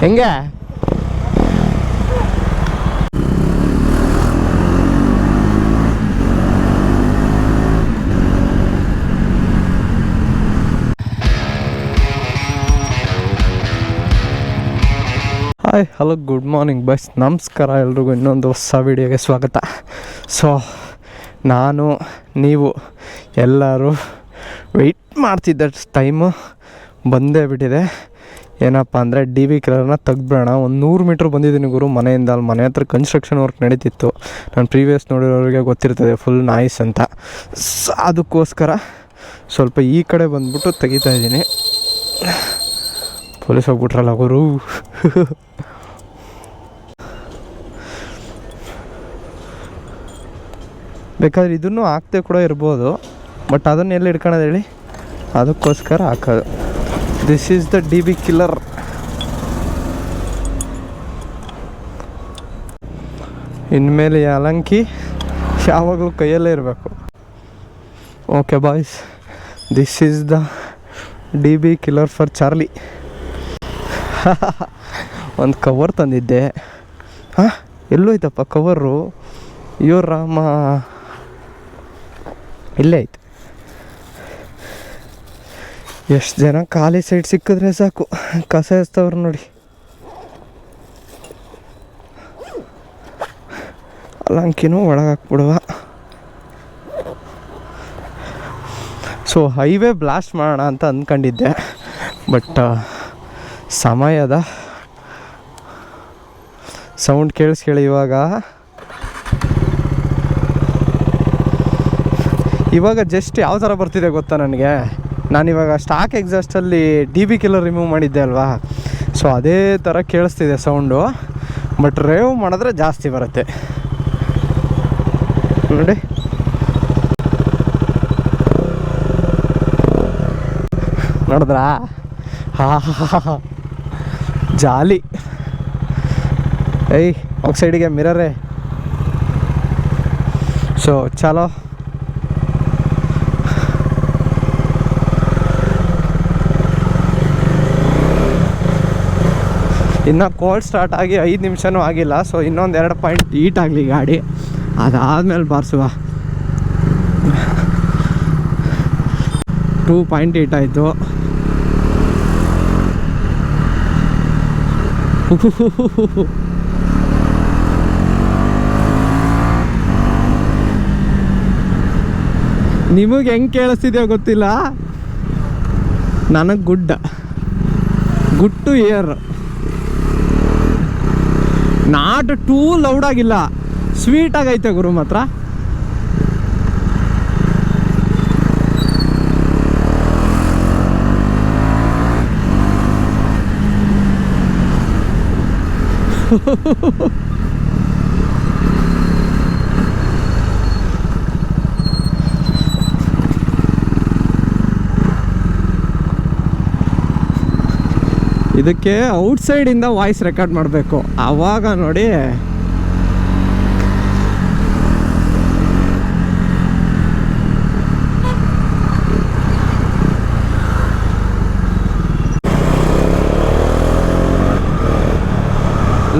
ಹೆಂಗೆ? Hi, hello, good morning boss ನಮಸ್ಕಾರ ಎಲ್ರಿಗೂ, ಇನ್ನೊಂದು ಹೊಸ ವಿಡಿಯೋಗೆ ಸ್ವಾಗತ. ಸೊ, ನಾನು, ನೀವು ಎಲ್ಲರೂ ವೆಯ್ಟ್ ಮಾಡ್ತಿದ್ದ ಟೈಮು ಬಂದೇ ಬಿಟ್ಟಿದೆ. ಏನಪ್ಪ ಅಂದರೆ ಡಿ ವಿ ಕಲರ್ನ ತೆಗ್ದ್ಬಿಡೋಣ. ಒಂದು ನೂರು ಮೀಟ್ರ್ ಬಂದಿದ್ದೀನಿ ಗುರು, ಮನೆಯಿಂದ. ಅಲ್ಲಿ ಮನೆ ಹತ್ರ ಕನ್ಸ್ಟ್ರಕ್ಷನ್ ವರ್ಕ್ ನಡೀತಿತ್ತು. ನಾನು ಪ್ರೀವಿಯಸ್ ನೋಡಿರೋರಿಗೆ ಗೊತ್ತಿರ್ತದೆ ಫುಲ್ ನಾಯ್ಸ್ ಅಂತ. ಅದಕ್ಕೋಸ್ಕರ ಸ್ವಲ್ಪ ಈ ಕಡೆ ಬಂದ್ಬಿಟ್ಟು ತೆಗಿತಾ ಇದ್ದೀನಿ. ಪೊಲೀಸ್ ಹೋಗ್ಬಿಟ್ರಲ್ಲ ಗುರು. ಬೇಕಾದ್ರೆ ಇದನ್ನು ಹಾಕ್ತೇ ಕೂಡ ಇರ್ಬೋದು. ಬಟ್ ಅದನ್ನ ಎಲ್ಲಿ ಇಟ್ಕೊಳೋದು ಹೇಳಿ? ಅದಕ್ಕೋಸ್ಕರ ಹಾಕೋದು. This is the D B killer ಇನ್ಮೇಲೆ ಈ ಅಲಂಕಿ ಯಾವಾಗಲೂ ಕೈಯಲ್ಲೇ ಇರಬೇಕು okay boys this is the D B killer for Charlie ಒಂದು ಕವರ್ ತಂದಿದ್ದೆ ಹಾಂ ಎಲ್ಲೋಯ್ತಪ್ಪ ಕವರು ಅಯ್ಯೋ ರಾಮ ಇಲ್ಲೇ ಐತೆ ಎಷ್ಟು ಜನ ಖಾಲಿ ಸೈಡ್ ಸಿಕ್ಕಿದ್ರೆ ಸಾಕು. ಕಸ ಎಸ್ತವ್ರು ನೋಡಿ. ಅಲಂಕಿನೂ ಒಳಗಾಕ್ಬಿಡುವ ಸೊ ಹೈವೇ ಬ್ಲಾಸ್ಟ್ ಮಾಡೋಣ ಅಂತ ಅಂದ್ಕೊಂಡಿದ್ದೆ. ಬಟ್ ಸಮಯದ ಸೌಂಡ್ ಕೇಳಿಸ್ಕೇಳಿ ಇವಾಗ. ಇವಾಗ ಜಸ್ಟ್ ಯಾವ ಥರ ಬರ್ತಿದೆ ಗೊತ್ತಾ ನನಗೆ? ನಾನಿವಾಗ ಸ್ಟಾಕ್ ಎಕ್ಸಾಸ್ಟಲ್ಲಿ ಡಿ ಬಿ ಕಿಲ್ಲರ್ ರಿಮೂವ್ ಮಾಡಿದ್ದೆ ಅಲ್ವಾ? ಸೊ ಅದೇ ಥರ ಕೇಳಿಸ್ತಿದೆ ಸೌಂಡು ಬಟ್ ರೇವ್ ಮಾಡಿದ್ರೆ ಜಾಸ್ತಿ ಬರುತ್ತೆ. ನೋಡಿ. ನೋಡಿದ್ರಾ? ಹಾ ಜಾಲಿ. ಏಯ್ ಸೈಡಿಗೆ ಮಿರರೇ ಸೊ ಚಲೋ. ಇನ್ನು ಕೋಲ್ಡ್ ಸ್ಟಾರ್ಟ್ ಆಗಿ ಐದು ನಿಮಿಷನೂ ಆಗಿಲ್ಲ ಸೊ ಇನ್ನೊಂದು ಎರಡು ಪಾಯಿಂಟ್ ಹೀಟ್ ಆಗಲಿ ಗಾಡಿ. ಅದಾದಮೇಲೆ ಬಾರಿಸುವ. ಟೂ ಪಾಯಿಂಟ್ ಏಟ್ ಆಯಿತು. ನಿಮಗೆ ಹೆಂಗೆ ಕೇಳಿಸ್ತಿದ್ಯೋ ಗೊತ್ತಿಲ್ಲ. ನನಗೆ ಗುಡ್ಡ. Good to hear not too loud ಆಗಿಲ್ಲ. ಸ್ವೀಟ್ ಆಗೈತೆ ಗುರು ಮಾತ್ರ. ಇದಕ್ಕೆ ಔಟ್ಸೈಡಿಂದ ವಾಯ್ಸ್ ರೆಕಾರ್ಡ್ ಮಾಡಬೇಕು. ಆವಾಗ ನೋಡಿ.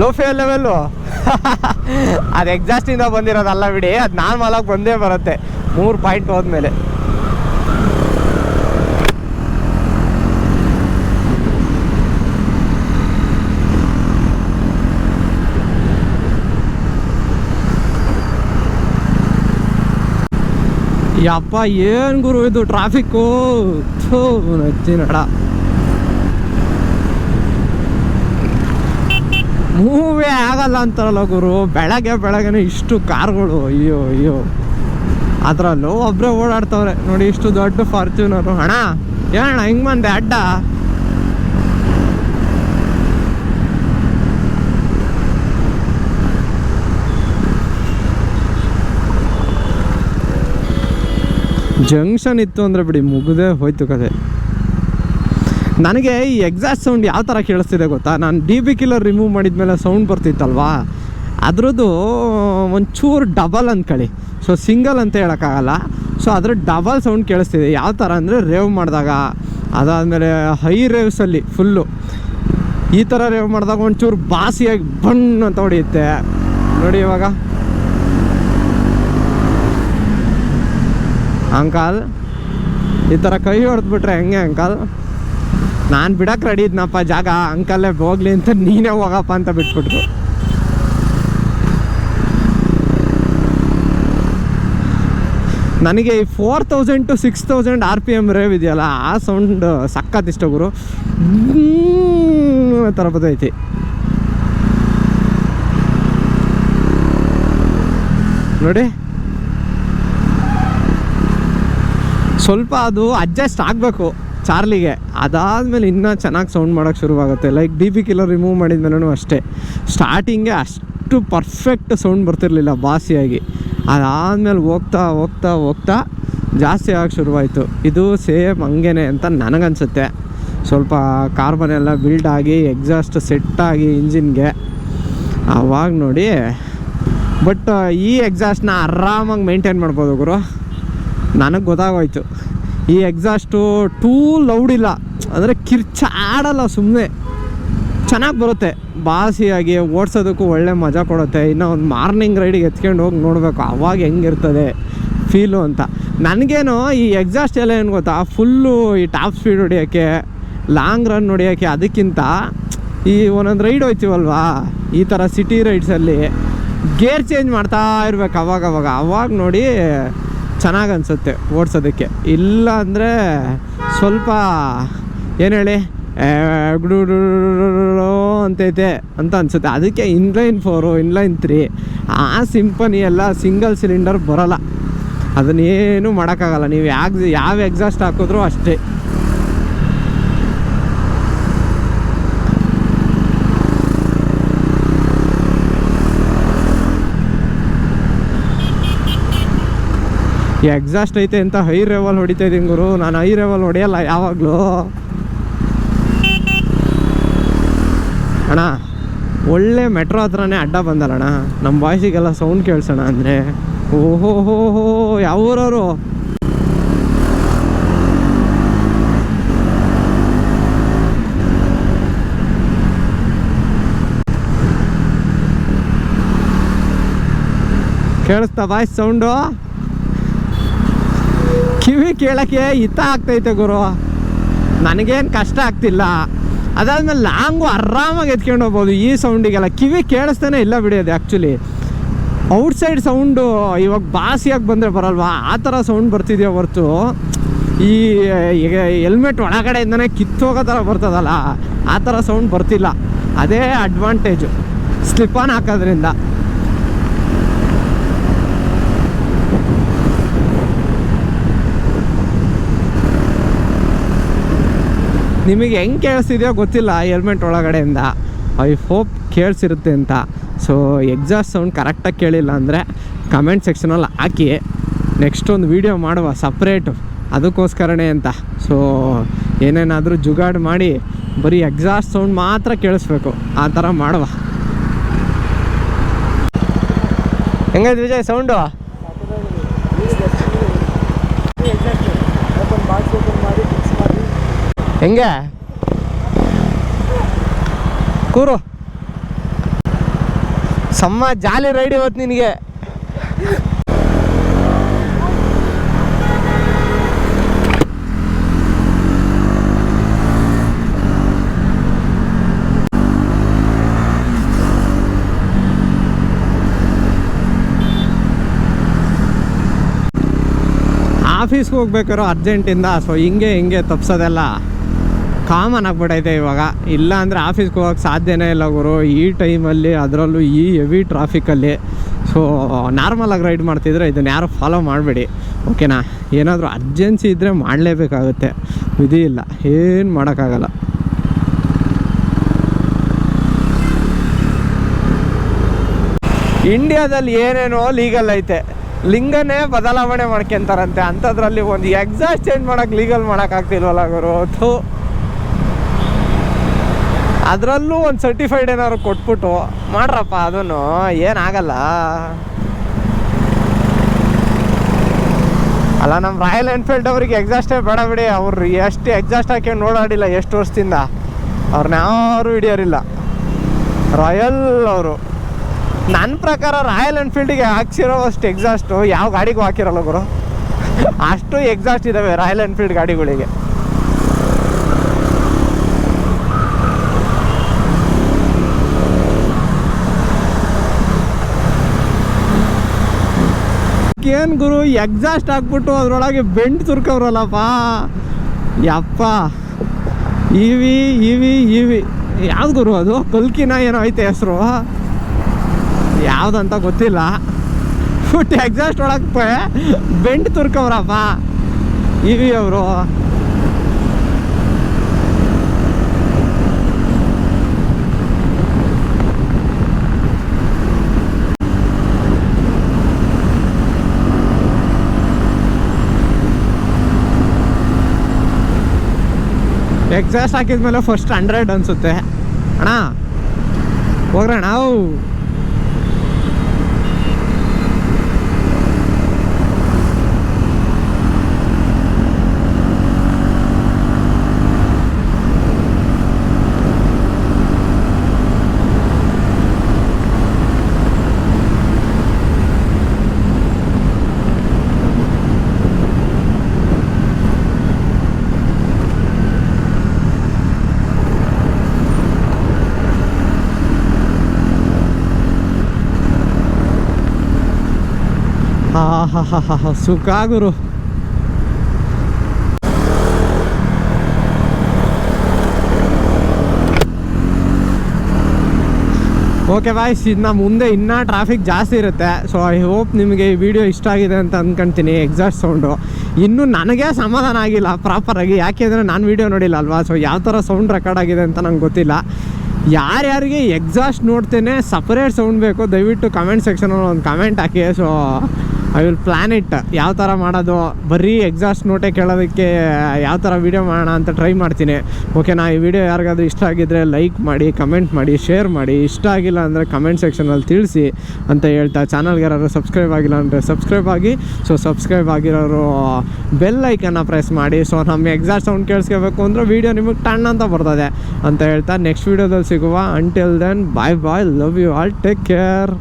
ಲೋ ಫೇಲ್ ಲೆವೆಲ್ಲು ಅದು ಎಕ್ಸಾಸ್ಟಿಂದ ಬಂದಿರೋದಲ್ಲ ಬಿಡಿ. ಅದು ನಾನು ಆಗಿ ಬಂದೇ ಬರುತ್ತೆ. ಮೂರು ಪಾಯಿಂಟ್ ಹೋದ್ಮೇಲೆ. ಯಪ್ಪ, ಏನು ಗುರು ಇದು ಟ್ರಾಫಿಕ್ಕು ನಡ. ಮೂವೇ ಆಗಲ್ಲ ಅಂತಾರಲ್ಲ ಗುರು. ಬೆಳಗ್ಗೆ ಬೆಳಗ್ಗೆನೆ ಇಷ್ಟು ಕಾರ್ಗಳು. ಅಯ್ಯೋ ಅಯ್ಯೋ. ಅದರಲ್ಲೂ ಒಬ್ಬರೇ ಓಡಾಡ್ತವ್ರೆ. ನೋಡಿ, ಇಷ್ಟು ದೊಡ್ಡ ಫಾರ್ಚೂನರು ಅಣ್ಣ ಏನಣ್ಣ ಹಿಂಗೆ ಬಂದೆ, ಅಡ್ಡ? ಜಂಕ್ಷನ್ ಇತ್ತು ಅಂದರೆ ಬಿಡಿ ಮುಗಿದೇ ಹೋಯ್ತು ಕತೆ ನನಗೆ ಈ ಎಕ್ಸಾಸ್ಟ್ ಸೌಂಡ್ ಯಾವ ಥರ ಕೇಳಿಸ್ತಿದೆ ಗೊತ್ತಾ? ನಾನು ಡಿ ಬಿ ಕಿಲ್ಲರ್ ರಿಮೂವ್ ಮಾಡಿದ್ಮೇಲೆ ಸೌಂಡ್ ಬರ್ತಿತ್ತಲ್ವಾ? ಅದರದ್ದು ಒಂಚೂರು ಡಬಲ್ ಅಂದ್ಕೊಳ್ಳಿ ಸೊ ಸಿಂಗಲ್ ಅಂತ ಹೇಳೋಕ್ಕಾಗಲ್ಲ. ಸೊ ಅದ್ರ ಡಬಲ್ ಸೌಂಡ್ ಕೇಳಿಸ್ತಿದೆ. ಯಾವ ಥರ ಅಂದರೆ ರೇವ್ ಮಾಡಿದಾಗ, ಅದಾದಮೇಲೆ ಹೈ ರೇವ್ಸಲ್ಲಿ ಫುಲ್ಲು ಈ ಥರ ರೇವ್ ಮಾಡಿದಾಗ ಒಂಚೂರು ಬಾಸಿಯಾಗಿ ಬಣ್ಣ ಅಂತ ಹೊಡೆಯುತ್ತೆ. ನೋಡಿ ಇವಾಗ. ಅಂಕಲ್? ಈ ಥರ ಕೈ ಹೊಡೆದ್ಬಿಟ್ರೆ ಹೆಂಗೆ ಅಂಕಲ್? ನಾನು ಬಿಡಕ್ಕೆ ರೆಡಿ ಇದ್ನಪ್ಪ, ಜಾಗ. ಅಂಕಲ್ಲೇ ಹೋಗ್ಲಿ ಅಂತ ನೀನೇ ಹೋಗಪ್ಪ ಅಂತ ಬಿಟ್ಬಿಟ್ರು. ನನಗೆ ಈ four thousand to six thousand R rev ಎಂ ರೇವ್ ಇದೆಯಲ್ಲ, ಆ ಸೌಂಡ್ ಸಕ್ಕತ್ ಇಷ್ಟ ಗುರು. ಥರ ಬದೈತಿ ನೋಡಿ. ಸ್ವಲ್ಪ ಅದು ಅಡ್ಜಸ್ಟ್ ಆಗಬೇಕು ಚಾರ್ಲಿಗೆ. ಅದಾದಮೇಲೆ ಇನ್ನೂ ಚೆನ್ನಾಗಿ ಸೌಂಡ್ ಮಾಡೋಕ್ಕೆ ಶುರುವಾಗುತ್ತೆ. Like D P killer remove ಮಾಡಿದ್ಮೇಲೂ ಅಷ್ಟೇ. ಸ್ಟಾರ್ಟಿಂಗೆ ಅಷ್ಟು ಪರ್ಫೆಕ್ಟ್ ಸೌಂಡ್ ಬರ್ತಿರಲಿಲ್ಲ ಬಾಸಿಯಾಗಿ. ಅದಾದಮೇಲೆ ಹೋಗ್ತಾ ಹೋಗ್ತಾ ಹೋಗ್ತಾ ಜಾಸ್ತಿ ಆಗಕ್ಕೆ ಶುರುವಾಯಿತು. ಇದು ಸೇಮ್ ಹಂಗೇನೆ ಅಂತ ನನಗನ್ಸುತ್ತೆ. ಸ್ವಲ್ಪ ಕಾರ್ಬನ್ ಎಲ್ಲ ಬಿಲ್ಡ್ ಆಗಿ ಎಕ್ಸಾಸ್ಟ್ ಸೆಟ್ ಆಗಿ ಇಂಜಿನ್ಗೆ. ಆವಾಗ ನೋಡಿ ಬಟ್ ಈ ಎಕ್ಸಾಸ್ಟ್ನ ಆರಾಮಾಗಿ ಮೇಂಟೈನ್ ಮಾಡ್ಬೋದು ಗುರು. ನನಗೆ ಗೊತ್ತಾಗೋಯ್ತು. ಈ ಎಕ್ಸಾಸ್ಟು ಟೂ ಲೌಡ್ ಇಲ್ಲ. ಅಂದರೆ ಕಿರ್ಚ ಆಡಲ್ಲ ಸುಮ್ಮನೆ ಚೆನ್ನಾಗಿ ಬರುತ್ತೆ. ಬಾಸಿಯಾಗಿ ಓಡಿಸೋದಕ್ಕೂ ಒಳ್ಳೆ ಮಜಾ ಕೊಡುತ್ತೆ. ಇನ್ನು ಒಂದು ಮಾರ್ನಿಂಗ್ ರೈಡಿಗೆ ಎತ್ಕೊಂಡು ಹೋಗಿ ನೋಡಬೇಕು. ಅವಾಗ ಹೆಂಗಿರ್ತದೆ ಫೀಲು ಅಂತ. ನನಗೇನು ಈ ಎಕ್ಸಾಸ್ಟ್ ಎಲ್ಲ ಏನು ಗೊತ್ತಾ? ಫುಲ್ಲು ಈ ಟಾಪ್ ಸ್ಪೀಡ್ ಹೊಡಿಯೋಕ್ಕೆ ಲಾಂಗ್ ರನ್ ಹೊಡಿಯೋಕ್ಕೆ ಅದಕ್ಕಿಂತ ಈ ಒಂದೊಂದು ರೈಡ್ ಹೋಯ್ತೀವಲ್ವಾ? ಈ ಥರ ಸಿಟಿ ರೈಡ್ಸಲ್ಲಿ ಗೇರ್ ಚೇಂಜ್ ಮಾಡ್ತಾ ಇರ್ಬೇಕು ಅವಾಗ ಅವಾಗ ಅವಾಗ ನೋಡಿ ಚೆನ್ನಾಗಿ ಅನಿಸುತ್ತೆ ಓಡಿಸೋದಕ್ಕೆ. ಇಲ್ಲ ಅಂದರೆ ಸ್ವಲ್ಪ ಏನು ಹೇಳಿ ಅಂತೈತೆ ಅಂತ ಅನಿಸುತ್ತೆ. ಅದಕ್ಕೆ ಇನ್ಲೈನ್ ಫೋರು ಇನ್ಲೈನ್ ತ್ರೀ ಆ ಸಿಂಪನಿ ಎಲ್ಲ ಸಿಂಗಲ್ ಸಿಲಿಂಡರ್ ಬರೋಲ್ಲ. ಅದನ್ನೇನು ಮಾಡೋಕ್ಕಾಗಲ್ಲ. ನೀವು ಯಾಕೆ ಯಾವ ಎಕ್ಸಾಸ್ಟ್ ಹಾಕಿದ್ರೂ ಅಷ್ಟೇ. ಎಕ್ಸಾಸ್ಟ್ ಐತೆ ಅಂತ ಹೈ ಲೆವೆಲ್ ಹೊಡಿತಾ ಇದ್ದೀನಿ ಗುರು. ನಾನು ಹೈ ಲೆವೆಲ್ ಹೊಡೆಯಲ್ಲ ಯಾವಾಗಲೂ. ಅಣ್ಣ, ಒಳ್ಳೆ ಮೆಟ್ರೋ ಹತ್ರನೇ ಅಡ್ಡ ಬಂದಲ್ಲಣ್ಣ ನಮ್ಮ ಬಾಯ್ಸಿಗೆಲ್ಲ ಸೌಂಡ್ ಕೇಳಿಸೋಣ ಅಂದರೆ. ಓಹೋ ಹೋ ಹೋ ಯಾವ ಊರವರು? ಕೇಳಿಸ್ತಾ ಬಾಯ್ಸ್ ಸೌಂಡು ಕಿವಿ ಕೇಳೋಕ್ಕೆ ಹಿತ ಆಗ್ತೈತೆ ಗುರು. ನನಗೇನು ಕಷ್ಟ ಆಗ್ತಿಲ್ಲ. ಅದಾದ್ಮೇಲೆ ಲಾಂಗು ಆರಾಮಾಗಿ ಎತ್ಕೊಂಡು ಹೋಗ್ಬೋದು ಈ ಸೌಂಡಿಗೆಲ್ಲ ಕಿವಿ ಕೇಳಿಸ್ತಾನೆ ಇಲ್ಲ ಬಿಡೋದು ಆ್ಯಕ್ಚುಲಿ ಔಟ್ಸೈಡ್ ಸೌಂಡು ಇವಾಗ ಬಾಸಿಯಾಗಿ ಬಂದರೆ ಬರಲ್ವಾ? ಆ ಥರ ಸೌಂಡ್ ಬರ್ತಿದೆಯೋ ಹೊರ್ತು? ಈ ಹೆಲ್ಮೆಟ್ ಒಳಗಡೆಯಿಂದನೇ ಕಿತ್ತೋಗೋ ಥರ ಬರ್ತದಲ್ಲ? ಆ ಥರ ಸೌಂಡ್ ಬರ್ತಿಲ್ಲ. ಅದೇ ಅಡ್ವಾಂಟೇಜು ಆನ್ ಹಾಕೋದ್ರಿಂದ. ನಿಮಗೆ ಹೆಂಗೆ ಕೇಳಿಸ್ತಿದೆಯೋ ಗೊತ್ತಿಲ್ಲ ಹೆಲ್ಮೆಟ್ ಒಳಗಡೆಯಿಂದ. ಐ ಹೋಪ್ ಕೇಳಿಸಿರುತ್ತೆ ಅಂತ. ಸೊ ಎಕ್ಸಾಸ್ಟ್ ಸೌಂಡ್ ಕರೆಕ್ಟಾಗಿ ಕೇಳಿಲ್ಲ ಅಂದರೆ ಕಮೆಂಟ್ ಸೆಕ್ಷನಲ್ಲಿ ಹಾಕಿ. ನೆಕ್ಸ್ಟ್ ಒಂದು ವೀಡಿಯೋ ಮಾಡುವ ಸಪ್ರೇಟು ಅದಕ್ಕೋಸ್ಕರನೇ ಅಂತ. ಸೊ ಏನೇನಾದರೂ ಜುಗಾಡು ಮಾಡಿ ಬರೀ ಎಕ್ಸಾಸ್ಟ್ ಸೌಂಡ್ ಮಾತ್ರ ಕೇಳಿಸ್ಬೇಕು. ಆ ಥರ ಮಾಡುವ. ಹೆಂಗೈತೆ ವಿಜಯ್ ಸೌಂಡು ಹೆಂಗೆ? ಕೂರು. ಸಮ್ಮ ಜಾಲಿ ರೈಡ್ ಇವತ್ತು ನಿನಗೆ. ಆಫೀಸ್ಗೆ ಹೋಗ್ಬೇಕಾರೋ ಅರ್ಜೆಂಟಿಂದ ಸೊ ಹಿಂಗೆ ಹಿಂಗೆ ತಪ್ಸೋದೆಲ್ಲ. ಕಾಮನ್ ಆಗ್ಬಿಟ್ಟೈತೆ ಇವಾಗ. ಇಲ್ಲ ಅಂದರೆ ಆಫೀಸ್ಗೆ ಹೋಗೋಕ್ಕೆ ಸಾಧ್ಯನೇ ಇಲ್ಲ ಗುರು. ಈ ಟೈಮಲ್ಲಿ ಅದರಲ್ಲೂ ಈ ಹೆವಿ ಟ್ರಾಫಿಕಲ್ಲಿ ಸೊ ನಾರ್ಮಲಾಗಿ ರೈಡ್ ಮಾಡ್ತಿದ್ರೆ ಇದನ್ನ ಯಾರು ಫಾಲೋ ಮಾಡಬೇಡಿ. ಓಕೆನಾ ಏನಾದರೂ ಅರ್ಜೆನ್ಸಿ ಇದ್ದರೆ ಮಾಡಲೇಬೇಕಾಗುತ್ತೆ. ವಿಧಿ ಇಲ್ಲ. ಏನು ಮಾಡೋಕ್ಕಾಗಲ್ಲ. ಇಂಡಿಯಾದಲ್ಲಿ ಏನೇನೋ ಲೀಗಲ್ ಐತೆ. ಲಿಂಗನೇ ಬದಲಾವಣೆ ಮಾಡ್ಕೊಂತಾರಂತೆ. ಅಂಥದ್ರಲ್ಲಿ ಒಂದು ಎಕ್ಸಾಸ್ಟ್ ಚೇಂಜ್ ಮಾಡೋಕ್ಕೆ ಲೀಗಲ್ ಮಾಡೋಕ್ಕಾಗ್ತಿಲ್ವಲ್ಲ ಗುರು? ಥೂ. ಅದರಲ್ಲೂ ಒಂದು ಸರ್ಟಿಫೈಡ್ ಏನಾದ್ರು ಕೊಟ್ಬಿಟ್ಟು ಮಾಡ್ರಪ್ಪ ಅದನ್ನು, ಏನಾಗಲ್ಲ. ಅಲ್ಲ ನಮ್ಮ ರಾಯಲ್ ಎನ್ಫೀಲ್ಡ್ ಅವ್ರಿಗೆ ಎಕ್ಸಾಸ್ಟೇ ಬೇಡ ಬಿಡಿ, ಅವ್ರು ಎಷ್ಟು ಎಕ್ಸಾಸ್ಟ್ ಹಾಕ್ಯಂಡು ಓಡಾಡಿಲ್ಲ ಎಷ್ಟು ವರ್ಷದಿಂದ. ಅವ್ರನ್ನ ಯಾರು ಹಿಡಿಯೋರಿಲ್ಲ. ರಾಯಲ್ ಅವರು. ನನ್ನ ಪ್ರಕಾರ ರಾಯಲ್ ಎನ್ಫೀಲ್ಡಿಗೆ ಹಾಕ್ಸಿರೋ ಅಷ್ಟು ಎಕ್ಸಾಸ್ಟು ಯಾವ ಗಾಡಿಗೂ ಹಾಕಿರಲ್ಲ ಗುರು. ಅಷ್ಟು ಎಕ್ಸಾಸ್ಟ್ ಇದ್ದಾವೆ ರಾಯಲ್ ಎನ್ಫೀಲ್ಡ್ ಗಾಡಿಗಳಿಗೆ. ಏನು ಗುರು ಎಕ್ಸಾಸ್ಟ್ ಹಾಕ್ಬಿಟ್ಟು ಅದರೊಳಗೆ ಬೆಂಡ್ ತುರ್ಕವ್ರಲ್ಲಪ್ಪ. ಯಪ್ಪ. ಇವಿ ಇವಿ ಇವಿ ಯಾವ್ದು ಗುರು ಅದು? ಕಲ್ಕಿನ ಏನೋ ಐತೆ ಹೆಸರು. ಯಾವುದಂತ ಗೊತ್ತಿಲ್ಲ. ಫುಟ್ ಎಕ್ಸಾಸ್ಟ್ ಒಳಗೆ ಬೆಂಡ್ ತುರ್ಕವ್ರಪ್ಪ. ಇವಿ ಅವರು. ಎಕ್ಸಾಸ್ಟ್ ಹಾಕಿದ್ಮೇಲೆ ಫಸ್ಟ್ ಹಂಡ್ರೆಡ್ ಅನ್ಸುತ್ತೆ. ಅಣ್ಣ ಹೋಗ್ರಣ ನಾವು ಹಾ ಹಾ ಹಾ ಸುಖ ಗುರು ಓಕೆ ಬಾಯ್ಸ್ ಇನ್ನು ಮುಂದೆ ಇನ್ನೂ ಟ್ರಾಫಿಕ್ ಜಾಸ್ತಿ ಇರುತ್ತೆ. ಸೊ ಐ ಹೋಪ್ ನಿಮಗೆ ಈ ವಿಡಿಯೋ ಇಷ್ಟ ಆಗಿದೆ ಅಂತ ಅಂದ್ಕೊಳ್ತೀನಿ ಎಕ್ಸಾಸ್ಟ್ ಸೌಂಡು ಇನ್ನೂ ನನಗೆ ಸಮಾಧಾನ ಆಗಿಲ್ಲ ಪ್ರಾಪರಾಗಿ ಯಾಕೆಂದರೆ ನಾನು ವಿಡಿಯೋ ನೋಡಿಲ್ಲ ಅಲ್ವಾ? ಸೊ ಯಾವ ಥರ ಸೌಂಡ್ ರೆಕಾರ್ಡ್ ಆಗಿದೆ ಅಂತ ನಂಗೆ ಗೊತ್ತಿಲ್ಲ. ಯಾರ್ಯಾರಿಗೆ ಎಕ್ಸಾಸ್ಟ್ ನೋಡ್ತೇನೆ ಸಪ್ರೇಟ್ ಸೌಂಡ್ ಬೇಕು, ದಯವಿಟ್ಟು ಕಮೆಂಟ್ ಸೆಕ್ಷನಲ್ಲಿ ಒಂದು comment hockey. So I will plan it ಯಾವ ಥರ ಮಾಡೋದು? ಬರೀ ಎಕ್ಸಾಸ್ಟ್ ನೋಟೇ ಕೇಳೋದಕ್ಕೆ ಯಾವ ಥರ ವೀಡಿಯೋ ಮಾಡೋಣ ಅಂತ ಟ್ರೈ ಮಾಡ್ತೀನಿ. ಓಕೆನಾ ಈ ವಿಡಿಯೋ ಯಾರಿಗಾದ್ರೂ ಇಷ್ಟ ಆಗಿದ್ದರೆ ಲೈಕ್ ಮಾಡಿ ಕಮೆಂಟ್ ಮಾಡಿ ಶೇರ್ ಮಾಡಿ. ಇಷ್ಟ ಆಗಿಲ್ಲ ಅಂದರೆ ಕಮೆಂಟ್ ಸೆಕ್ಷನಲ್ಲಿ ತಿಳಿಸಿ ಅಂತ ಹೇಳ್ತಾ ಚಾನಲ್ಗೆ ಯಾರು ಸಬ್ಸ್ಕ್ರೈಬ್ ಆಗಿಲ್ಲ ಅಂದರೆ ಸಬ್ಸ್ಕ್ರೈಬ್ ಆಗಿ. ಸೊ ಸಬ್ಸ್ಕ್ರೈಬ್ ಆಗಿರೋರು ಬೆಲ್ ಐಕನ್ನ ಪ್ರೆಸ್ ಮಾಡಿ. ಸೊ ನಮ್ಮ ಎಕ್ಸಾಸ್ಟ್ ಸೌಂಡ್ ಕೇಳಿಸ್ಕೋಬೇಕು ಅಂದರೆ ವೀಡಿಯೋ ನಿಮಗೆ ಟಣ್ ಅಂತ ಬರ್ತದೆ ಅಂತ ಹೇಳ್ತಾ ನೆಕ್ಸ್ಟ್ ವೀಡಿಯೋದಲ್ಲಿ ಸಿಗುವ. Until then bye bye love you all take care